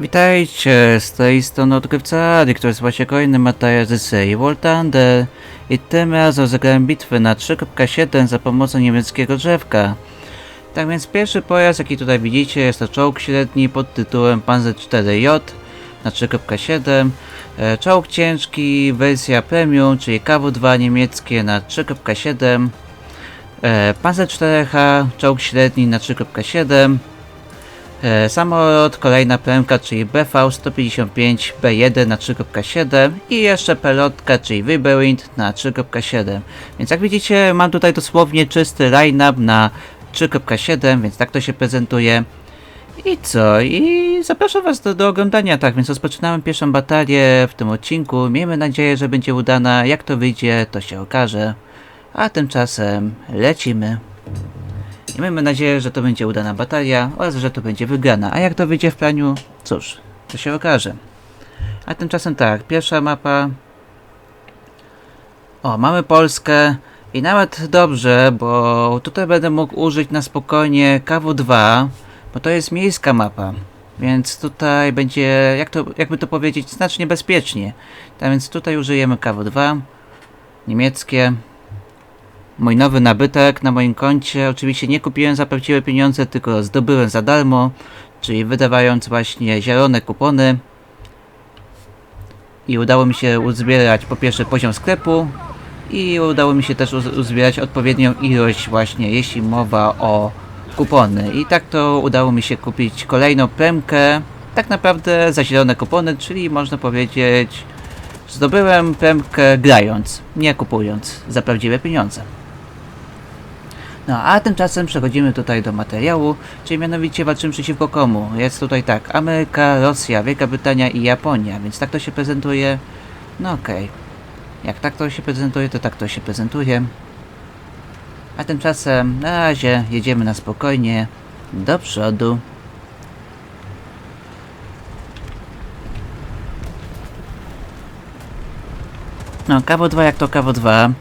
Witajcie, z tej strony odkrywca Adi, który jest właśnie kolejny materiał z serii War Thunder i tym razem rozegrałem bitwę na 3.7 za pomocą niemieckiego drzewka. Tak więc pierwszy pojazd jaki tutaj widzicie jest to czołg średni pod tytułem Panzer 4J na 3.7 e, Czołg ciężki, wersja premium, czyli KW2 niemieckie na 3.7 e, Panzer 4H, czołg średni na 3.7 E, Samolot, kolejna premka, czyli BV-155B1 na 3.7 i jeszcze pelotka, czyli Vibewind na 3.7. Więc jak widzicie, mam tutaj dosłownie czysty line-up na 3.7, więc tak to się prezentuje. I co? I zapraszam Was do, do oglądania, tak więc rozpoczynamy pierwszą batalię w tym odcinku. Miejmy nadzieję, że będzie udana. Jak to wyjdzie, to się okaże. A tymczasem lecimy. Mamy nadzieję, że to będzie udana batalia oraz że to będzie wygrana. A jak to wyjdzie w planiu? Cóż, to się okaże. A tymczasem tak, pierwsza mapa. O, mamy Polskę. I nawet dobrze, bo tutaj będę mógł użyć na spokojnie KW2, bo to jest miejska mapa. Więc tutaj będzie, jak to, jakby to powiedzieć, znacznie bezpiecznie. Tak więc tutaj użyjemy KW2. Niemieckie. Mój nowy nabytek na moim koncie. Oczywiście nie kupiłem za prawdziwe pieniądze, tylko zdobyłem za darmo, czyli wydawając właśnie zielone kupony. I udało mi się uzbierać po pierwsze poziom sklepu i udało mi się też uz- uzbierać odpowiednią ilość właśnie, jeśli mowa o kupony. I tak to udało mi się kupić kolejną premkę, tak naprawdę za zielone kupony, czyli można powiedzieć zdobyłem premkę grając, nie kupując za prawdziwe pieniądze. No a tymczasem przechodzimy tutaj do materiału, czyli mianowicie walczymy przeciwko komu. Jest tutaj tak, Ameryka, Rosja, Wielka Brytania i Japonia, więc tak to się prezentuje. No okej. Jak tak to się prezentuje, to tak to się prezentuje. A tymczasem na razie jedziemy na spokojnie do przodu. No, KW2 jak to KW2.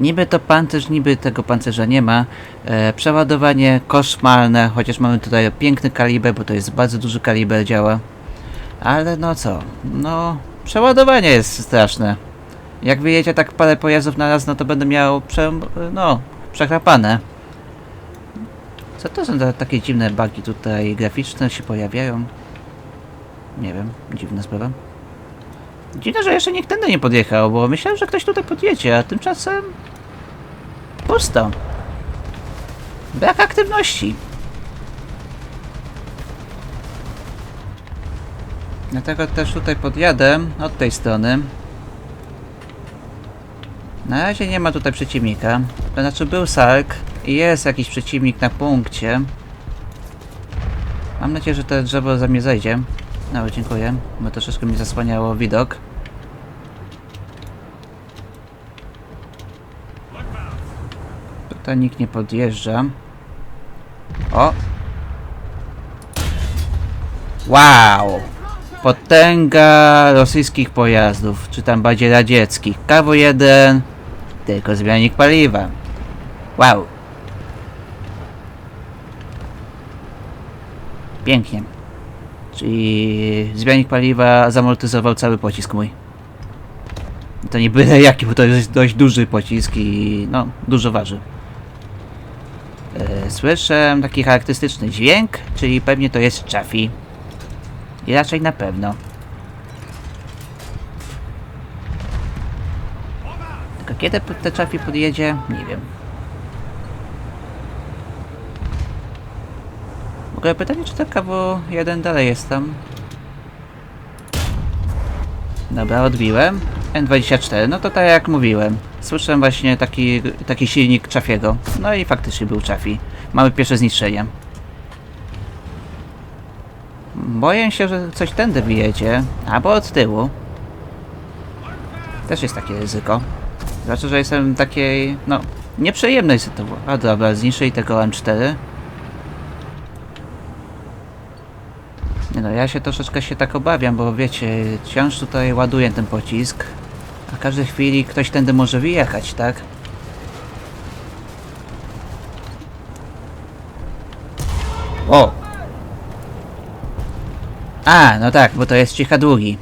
Niby to pancerz, niby tego pancerza nie ma. E, przeładowanie koszmarne, chociaż mamy tutaj piękny kaliber, bo to jest bardzo duży kaliber działa. Ale no co, no przeładowanie jest straszne. Jak wyjedzie tak parę pojazdów na raz, no to będę miał prze, no, przechrapane. Co to są za takie dziwne bugi tutaj graficzne się pojawiają? Nie wiem, dziwna sprawa. Dziwne, że jeszcze nikt tędy nie podjechał, bo myślałem, że ktoś tutaj podjedzie, a tymczasem... Pusto. Brak aktywności. Dlatego też tutaj podjadę od tej strony. Na razie nie ma tutaj przeciwnika. To znaczy był Sark i jest jakiś przeciwnik na punkcie. Mam nadzieję, że to drzewo za mnie zejdzie. No, dziękuję, bo troszeczkę mi zasłaniało widok. Tutaj nikt nie podjeżdża. O! Wow! Potęga rosyjskich pojazdów, czy tam bardziej radzieckich. KW1, tylko zmiennik paliwa. Wow! Pięknie. Czyli zmiennik paliwa zamortyzował cały pocisk mój. To nie byle jaki, bo to jest dość duży pocisk i no, dużo waży. Słyszę taki charakterystyczny dźwięk, czyli pewnie to jest Chaffee. I raczej na pewno. Tylko kiedy te Chaffee podjedzie? Nie wiem. W ogóle pytanie, czy to KW1 dalej jest tam? Dobra, odbiłem. N24, no to tak jak mówiłem. Słyszałem właśnie taki, taki silnik Chaffiego. No i faktycznie był Chaffee. Mamy pierwsze zniszczenie. Boję się, że coś tędy wyjedzie, albo od tyłu. Też jest takie ryzyko. Znaczy, że jestem w takiej, no, nieprzyjemnej sytuacji. A dobra, zniszczyli tego M4. Nie no, ja się troszeczkę się tak obawiam, bo wiecie, wciąż tutaj ładuję ten pocisk. A każdej chwili ktoś tędy może wyjechać, tak? O! A, no tak, bo to jest cicha długi.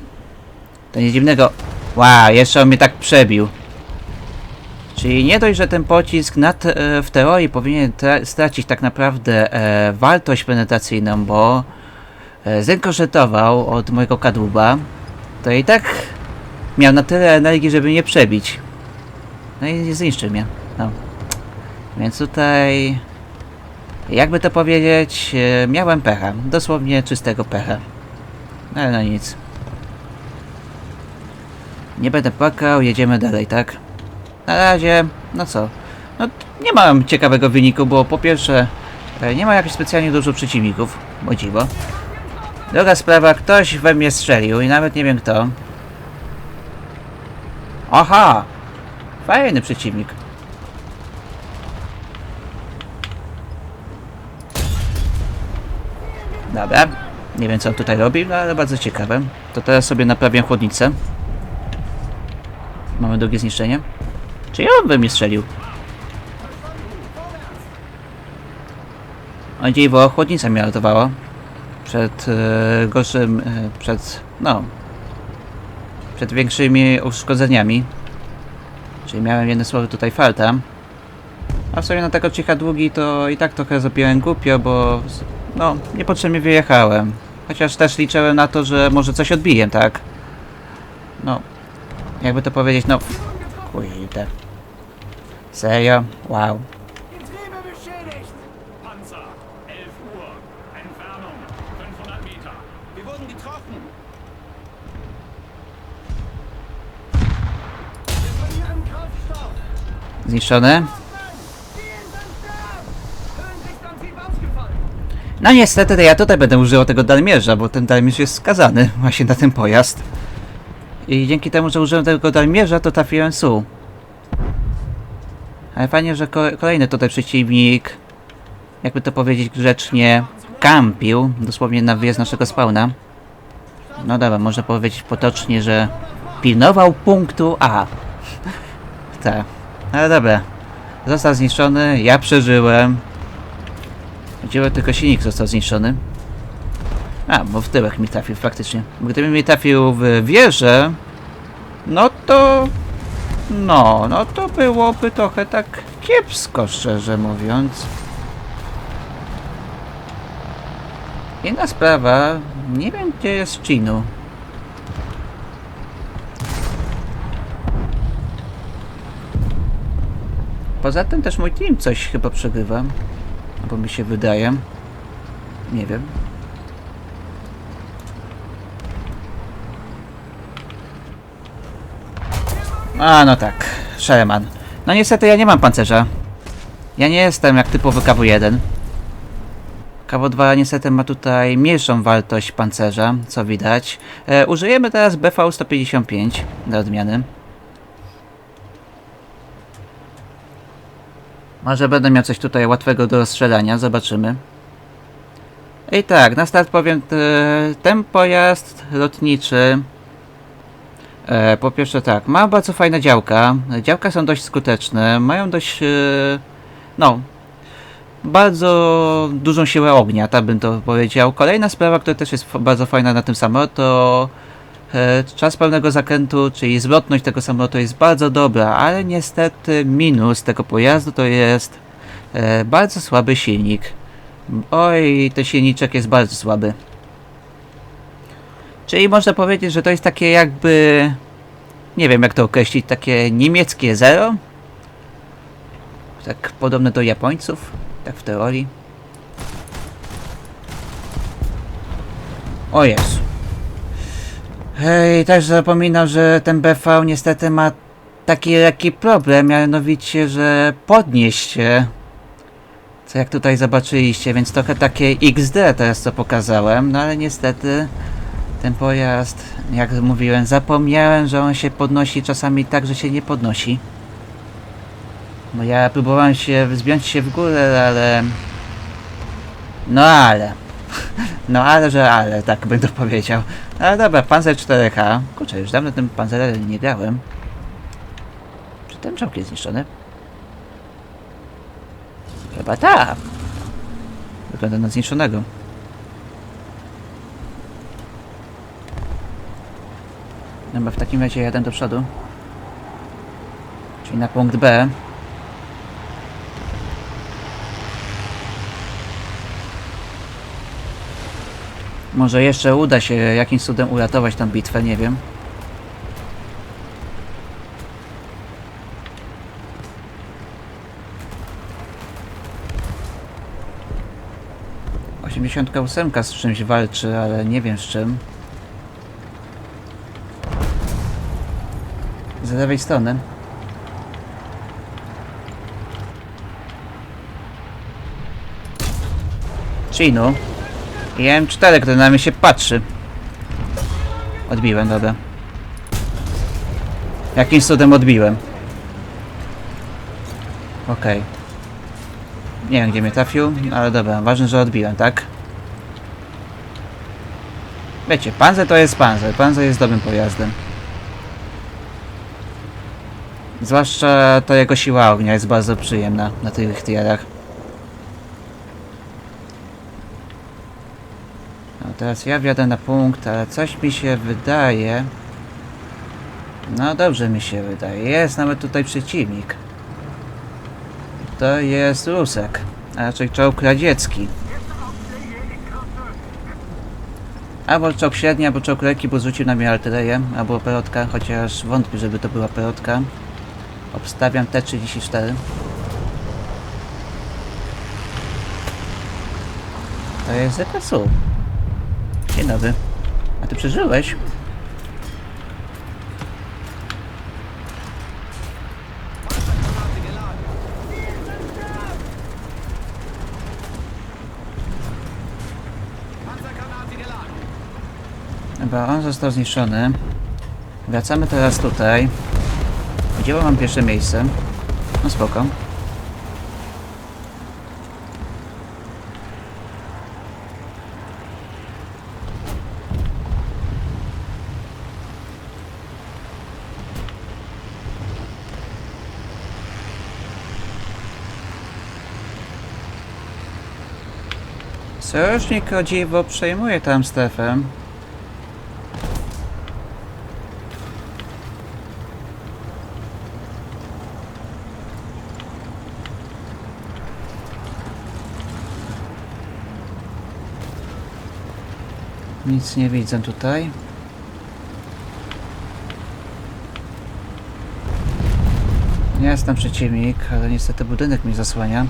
To nie dziwnego. Wow, jeszcze on mnie tak przebił. Czyli nie dość, że ten pocisk na te, e, w teorii powinien tra- stracić tak naprawdę e, wartość penetracyjną, bo e, od mojego kadłuba, to i tak miał na tyle energii, żeby mnie przebić. No i zniszczył mnie. No. Więc tutaj, jakby to powiedzieć, e, miałem pecha. Dosłownie czystego pecha. No ale no nic. Nie będę płakał, jedziemy dalej, tak? Na razie, no co? No nie mam ciekawego wyniku, bo po pierwsze e, nie ma jakichś specjalnie dużo przeciwników, o dziwo. Druga sprawa, ktoś we mnie strzelił i nawet nie wiem kto. Aha! Fajny przeciwnik. Dobra. Nie wiem co on tutaj robi, no ale bardzo ciekawe. To teraz sobie naprawiam chłodnicę. Mamy drugie zniszczenie. Czy ja we mnie strzelił? O dziwo, chłodnica mnie ratowała. Przed e, gorszym, e, przed, no, przed większymi uszkodzeniami. Czyli miałem jedno słowo tutaj falta. A w sumie na tego cicha długi to i tak trochę zrobiłem głupio, bo no, niepotrzebnie wyjechałem. Chociaż też liczyłem na to, że może coś odbiję, tak? No, jakby to powiedzieć, no, kurde. Serio? Wow. Getriebe No niestety to ja tutaj będę używał tego dalmierza, bo ten dalmierz jest skazany właśnie na ten pojazd. I dzięki temu, że użyłem tego dalmierza, to trafiłem su. Ale fajnie, że ko- kolejny tutaj przeciwnik, jakby to powiedzieć grzecznie, kampił dosłownie na wyjazd naszego spawna. No dobra, można powiedzieć potocznie, że pilnował punktu A. tak, ale dobra. Został zniszczony, ja przeżyłem. Działa tylko silnik został zniszczony. A, bo w tyłek mi trafił faktycznie. Gdyby mi trafił w wieżę, no to... No, no to byłoby trochę tak kiepsko, szczerze mówiąc. Inna sprawa, nie wiem gdzie jest Chinu. Poza tym też mój team coś chyba przegrywa. Bo mi się wydaje. Nie wiem. A, no tak. Sherman. No niestety ja nie mam pancerza. Ja nie jestem jak typowy KW1. KW2 niestety ma tutaj mniejszą wartość pancerza, co widać. E, użyjemy teraz BV-155 do odmiany. Może będę miał coś tutaj łatwego do rozstrzelania, zobaczymy. I tak, na start powiem, te- ten pojazd lotniczy e, po pierwsze tak, ma bardzo fajne działka. Działka są dość skuteczne, mają dość, e, no, bardzo dużą siłę ognia, tak bym to powiedział. Kolejna sprawa, która też jest bardzo fajna na tym samolocie, to e, czas pełnego zakrętu, czyli zwrotność tego samolotu jest bardzo dobra, ale niestety minus tego pojazdu to jest e, bardzo słaby silnik. Oj, ten silniczek jest bardzo słaby. Czyli można powiedzieć, że to jest takie jakby, nie wiem jak to określić, takie niemieckie zero? Tak podobne do Japońców, tak w teorii. O Jezu. Hej, też zapominam, że ten BV niestety ma taki lekki problem, mianowicie, że podnieść się. Co jak tutaj zobaczyliście, więc trochę takie XD teraz co pokazałem, no ale niestety ten pojazd, jak mówiłem, zapomniałem, że on się podnosi czasami tak, że się nie podnosi. Bo ja próbowałem się wzbiąć się w górę, ale... No ale... No ale, że ale, tak bym to powiedział. Ale dobra, Panzer 4H. Kurczę, już dawno tym Panzerem nie grałem. Czy ten czołg jest zniszczony? Chyba tak. Wygląda na zniszczonego. bo w takim razie jadę do przodu. Czyli na punkt B. Może jeszcze uda się jakimś cudem uratować tą bitwę, nie wiem. Osiemdziesiątka ósemka z czymś walczy, ale nie wiem z czym. Z lewej strony. Chinu. I M4, który na mnie się patrzy. Odbiłem, dobra. Jakimś cudem odbiłem. Okej. Nie wiem gdzie mnie trafił, ale dobra, ważne, że odbiłem, tak? Wiecie, Panzer to jest Panzer. Panzer jest dobrym pojazdem. Zwłaszcza to jego siła ognia jest bardzo przyjemna na tych tierach. Teraz ja wjadę na punkt, ale coś mi się wydaje. No dobrze mi się wydaje. Jest nawet tutaj przeciwnik. To jest Rusek, a raczej czołg radziecki. Albo czołg średni, albo czołg lekki, bo zrzucił na mnie artylerię, albo pelotka, chociaż wątpię, żeby to była pelotka. Obstawiam T-34. To jest ZSU. Dzień dobry. A ty przeżyłeś? Dobra, on został zniszczony. Wracamy teraz tutaj. Gdzie mam pierwsze miejsce? No spoko. Sojusznik o dziwo przejmuje tam strefę. Nic nie widzę tutaj. Jest tam przeciwnik, ale niestety budynek mi zasłania.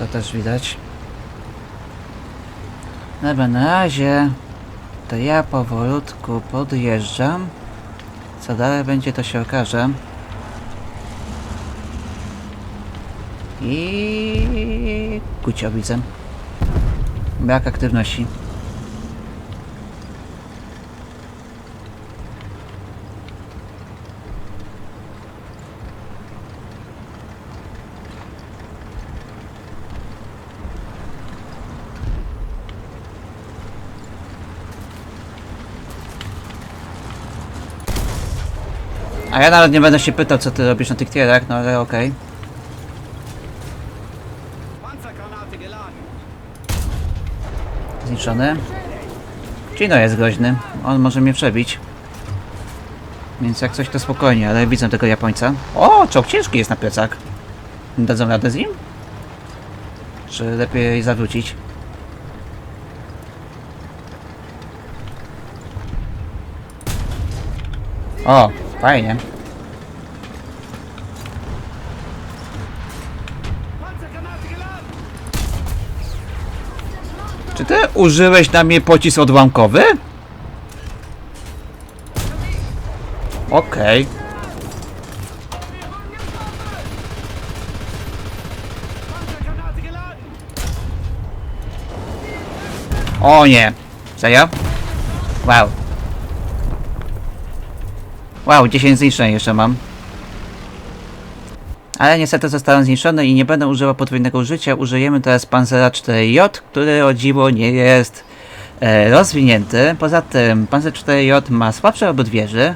Co też widać. Dobra, na razie to ja powolutku podjeżdżam. Co dalej będzie, to się okaże. I widzę. Brak aktywności. A ja nawet nie będę się pytał, co ty robisz na tych tierach, no ale okej. Geladen. Zniszczony. Chino jest groźny. On może mnie przebić. Więc jak coś to spokojnie, ale widzę tego Japońca. O, czołg ciężki jest na plecach. Dadzą radę z nim? Czy lepiej zawrócić? O, fajnie. Czy ty użyłeś na mnie pocisk odłamkowy? Okej. Geladen. O nie. Serio? Wow. Wow, 10 zniszczeń jeszcze mam. Ale niestety zostałem zniszczony i nie będę używał podwójnego użycia. Użyjemy teraz Panzera 4J, który o dziwo nie jest e, rozwinięty. Poza tym Panzer 4J ma słabsze obudwieży.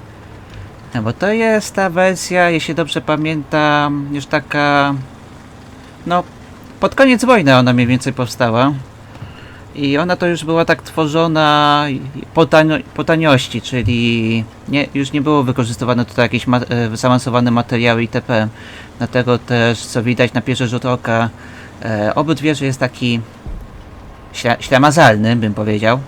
No bo to jest ta wersja, jeśli dobrze pamiętam, już taka... No, pod koniec wojny ona mniej więcej powstała. I ona to już była tak tworzona po, tanio, po taniości, czyli nie, już nie było wykorzystywane tutaj jakieś ma, e, zaawansowane materiały itp. Dlatego też, co widać na pierwszy rzut oka, e, obrót wieży jest taki śla, ślamazalny, bym powiedział.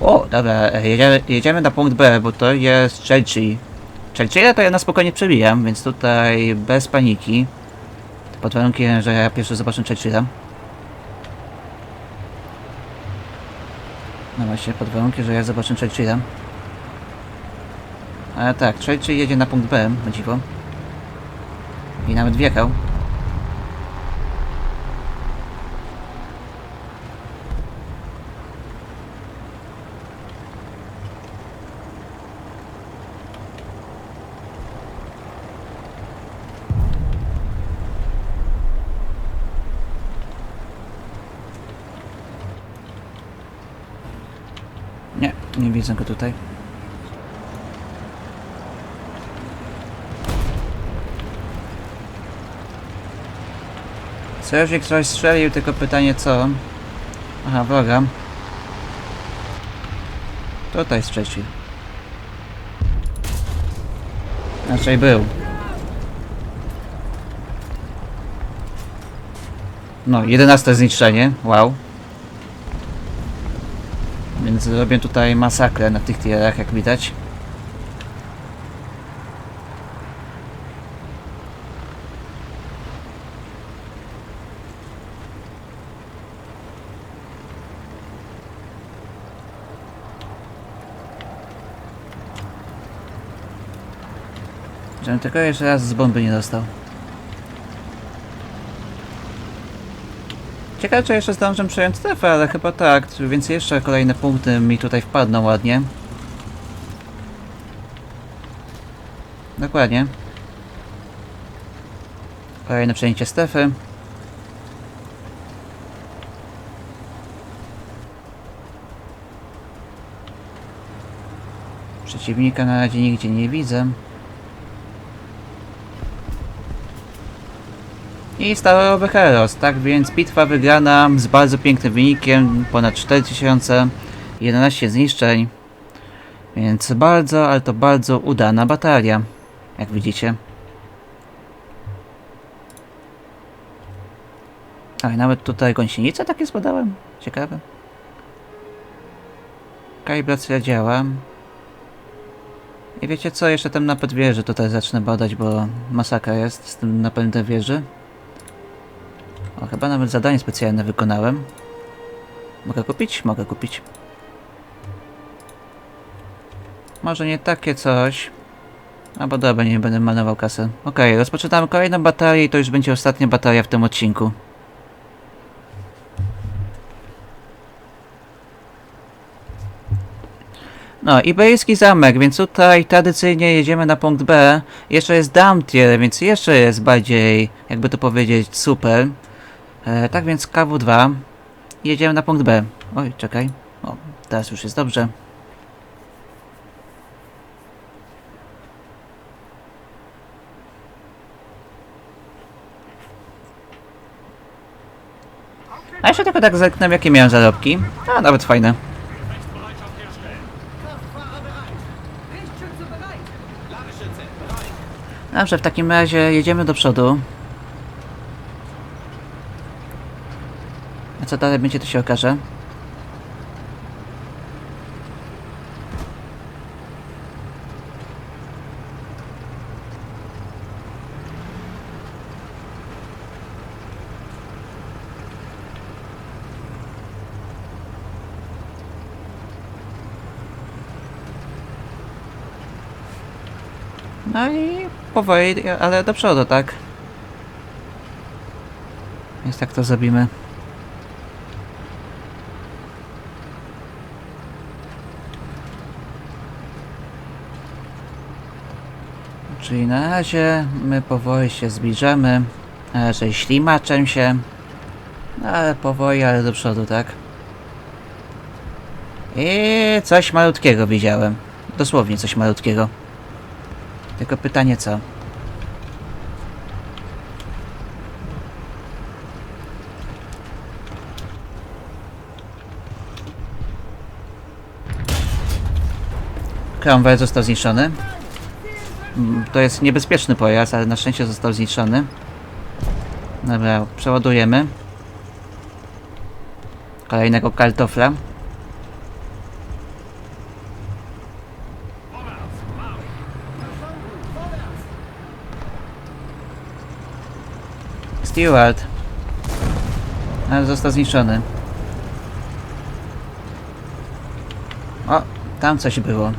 O, dobra, jedziemy, jedziemy na punkt B, bo to jest Churchill. Churchilla to ja na spokojnie przebijam, więc tutaj bez paniki. Pod warunkiem, że ja pierwszy zobaczę Churchilla. No właśnie, pod warunkiem, że ja zobaczę Churchilla. Ale tak, Churchill jedzie na punkt B, o dziwo. I nawet wjechał. Nie, nie widzę go tutaj. Sojusznik coś strzelił, tylko pytanie co? Aha, wroga. Tutaj strzelił. Raczej był. No, 11 zniszczenie, wow. Więc tutaj masakrę na tych tierach, jak widać. Żebym tylko jeszcze raz z bomby nie dostał. Ciekawe, czy jeszcze zdążę przejąć strefę, ale chyba tak, więc jeszcze kolejne punkty mi tutaj wpadną ładnie. Dokładnie. Kolejne przejęcie strefy. Przeciwnika na razie nigdzie nie widzę. I Starowy Heros, tak więc bitwa wygrana z bardzo pięknym wynikiem, ponad 4000, 11 zniszczeń. Więc bardzo, ale to bardzo udana batalia, jak widzicie. A i nawet tutaj gąsienicę takie zbadałem, ciekawe. Kalibracja działa. I wiecie co, jeszcze ten napęd wieży tutaj zacznę badać, bo masakra jest z tym napędem wieży. O, chyba nawet zadanie specjalne wykonałem. Mogę kupić? Mogę kupić. Może nie takie coś. Albo dobra, nie będę malował kasę. Okej, rozpoczynamy kolejną batalię i to już będzie ostatnia batalia w tym odcinku. No, Iberyjski Zamek, więc tutaj tradycyjnie jedziemy na punkt B. Jeszcze jest Damtier, więc jeszcze jest bardziej, jakby to powiedzieć, super. E, tak więc KW2. Jedziemy na punkt B. Oj, czekaj. O, teraz już jest dobrze. A jeszcze tylko tak zerknę, jakie miałem zarobki. A, nawet fajne. Dobrze, w takim razie jedziemy do przodu. Co dalej będzie, to się okaże. No i powoli, ale do przodu, tak? Więc tak to zrobimy. Czyli na razie my powoli się zbliżamy. Raczej ślimaczem się. No ale powoli, ale do przodu, tak? I coś malutkiego widziałem. Dosłownie coś malutkiego. Tylko pytanie co? Cromwell został zniszczony. To jest niebezpieczny pojazd, ale na szczęście został zniszczony. Dobra, przeładujemy. Kolejnego kartofla. Stewart. Ale został zniszczony. O, tam coś było.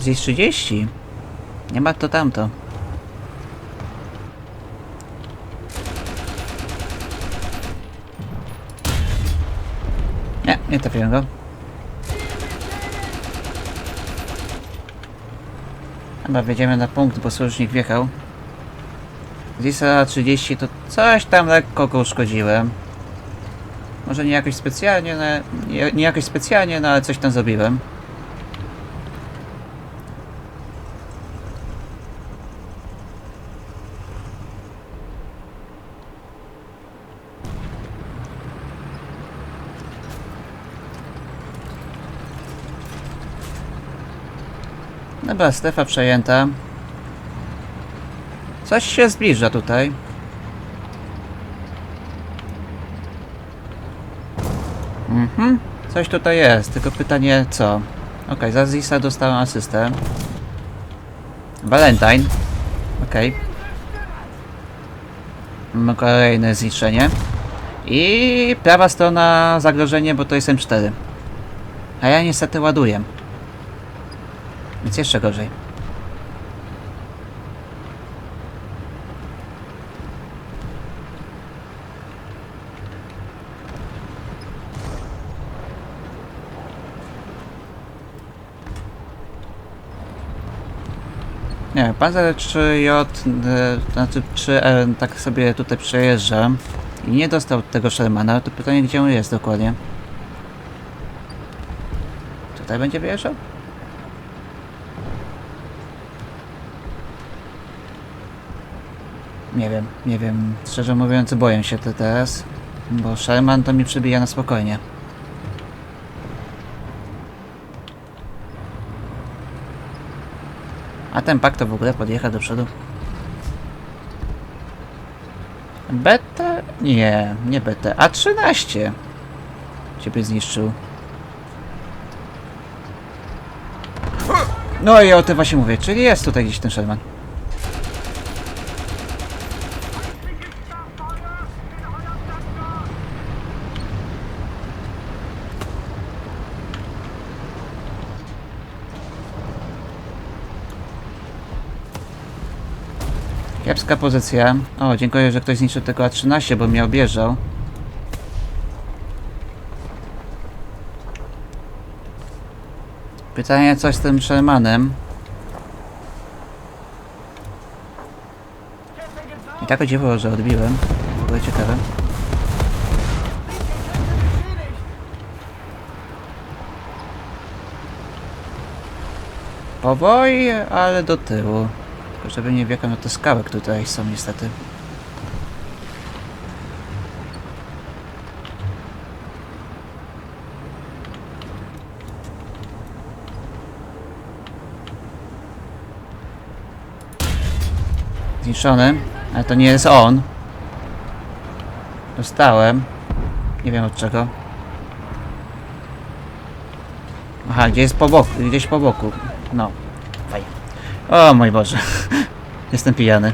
Zjeść 30. Nie ma to tamto. Nie, nie trafiłem go. Chyba wjedziemy na punkt, bo sojusznik wjechał. Zisa 30 to coś tam lekko go uszkodziłem. Może nie jakoś specjalnie, nie, nie jakoś specjalnie, no ale coś tam zrobiłem. Dobra, strefa przejęta. Coś się zbliża tutaj. Mhm, coś tutaj jest, tylko pytanie co? Okej, za Zisa dostałem asystę. Valentine. Okej. Mamy kolejne zniszczenie. I prawa strona zagrożenie, bo to jest M4. A ja niestety ładuję. Więc jeszcze gorzej. Nie, Panzer 3J, e, znaczy 3R, tak sobie tutaj przejeżdżam i nie dostał tego Shermana, to pytanie gdzie on jest dokładnie? Tutaj będzie wyjeżdżał? Nie wiem, nie wiem. Szczerze mówiąc, boję się teraz, bo Sherman to mi przybija na spokojnie. A ten pak to w ogóle podjecha do przodu. BT? Nie, nie BT. A13 ciebie zniszczył. No i o tym właśnie mówię, czyli jest tutaj gdzieś ten Sherman. Kiepska pozycja. O, dziękuję, że ktoś zniszczył tego A13, bo mnie objeżdżał. Pytanie, co z tym Shermanem? I tak o dziwo, że odbiłem. W ogóle ciekawe. Powoli, ale do tyłu. Tylko żeby nie wjechał na te skały, które tutaj są niestety. Zniszczony, ale to nie jest on. Dostałem. Nie wiem od czego. Aha, gdzie jest po boku, gdzieś po boku. No. O mój Boże. Jestem pijany.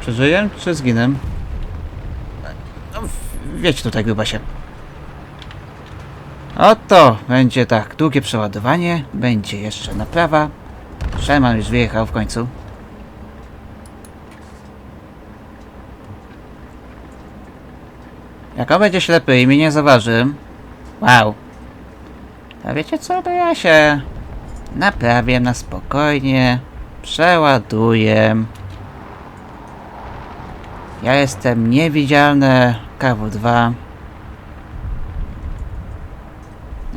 Przeżyję czy zginę? No, w- Wiecie tutaj grubasie. Oto będzie tak, długie przeładowanie, będzie jeszcze naprawa. Sherman już wyjechał w końcu. Jak on będzie ślepy i mnie nie zauważy... Wow. A wiecie co, to ja się naprawię na spokojnie, przeładuję. Ja jestem niewidzialny KW2.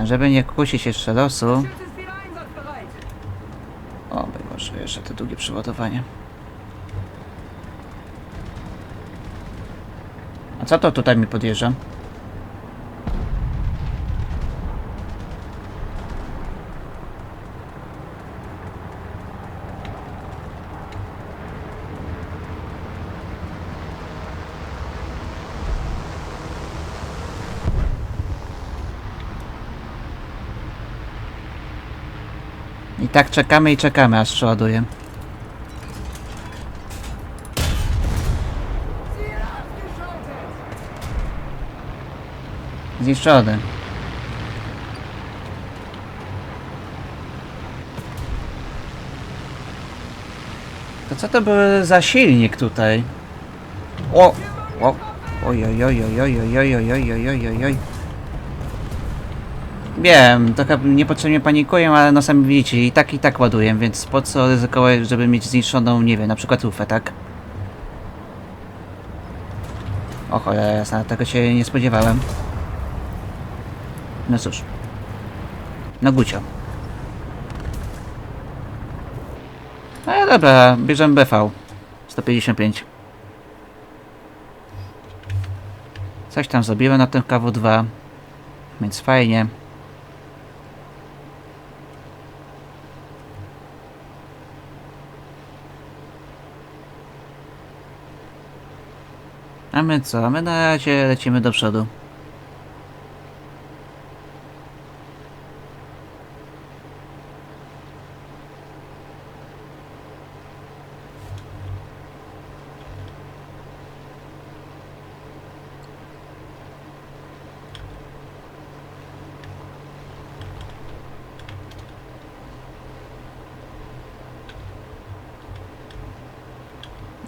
Żeby nie kusić jeszcze losu. O, Boże, jeszcze te długie przeładowanie. A co to tutaj mi podjeżdża? I tak czekamy i czekamy, aż przeładuje. Zniszczony. To co to był za silnik tutaj? O! o. Oj, oj, oj, oj, oj, oj, oj, oj, oj, oj, oj, oj. Wiem, trochę niepotrzebnie panikuję, ale no sami widzicie, i tak i tak ładuję, więc po co ryzykować, żeby mieć zniszczoną, nie wiem, na przykład lufę, tak? O cholera jasna, tego się nie spodziewałem. No cóż. No gucio. No dobra, bierzemy BV. 155. Coś tam zrobiłem na tym KW2. Więc fajnie. A my co? A my na razie lecimy do przodu.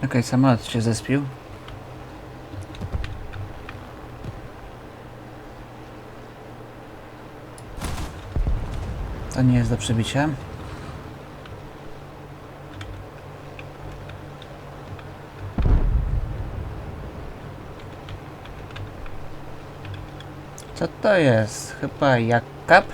Okej, samolot się zespił. To nie jest do przebicia. Co to jest? Chyba jakap?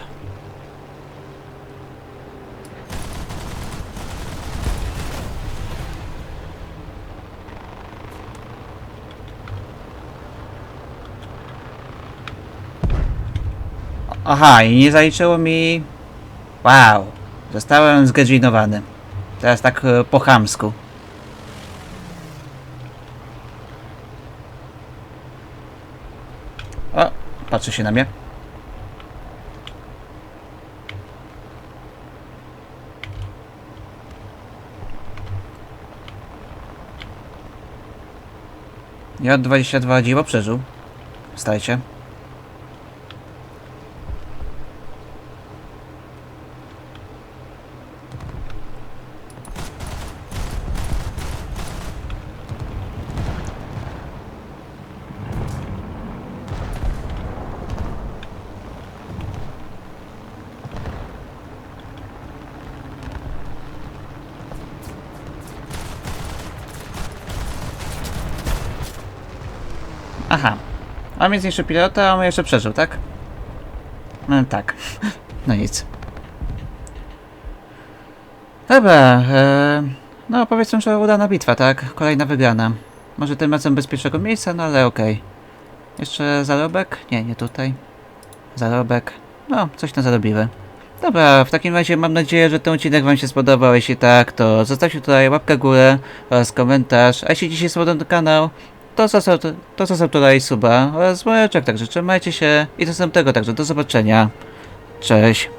Aha, i nie zaliczyło mi... Wow, zostałem zgadzinowany. Teraz tak e, po chamsku. O, patrzy się na mnie. J22 dziwo przeżył. Wstajcie. Aha. A więc jeszcze pilota, a on jeszcze przeżył, tak? No tak. No nic. Dobra, e, no powiedzmy, że udana bitwa, tak? Kolejna wygrana. Może tym razem bezpiecznego miejsca, no ale okej. Jeszcze zarobek? Nie, nie tutaj. Zarobek. No, coś na zarobiwe. Dobra, w takim razie mam nadzieję, że ten odcinek Wam się spodobał. Jeśli tak, to zostawcie tutaj łapkę górę oraz komentarz. A jeśli dzisiaj spodobał ten kanał, to zostaw, to zostaw tutaj suba oraz dzwoneczek. Także trzymajcie się i do następnego. Także do zobaczenia. Cześć.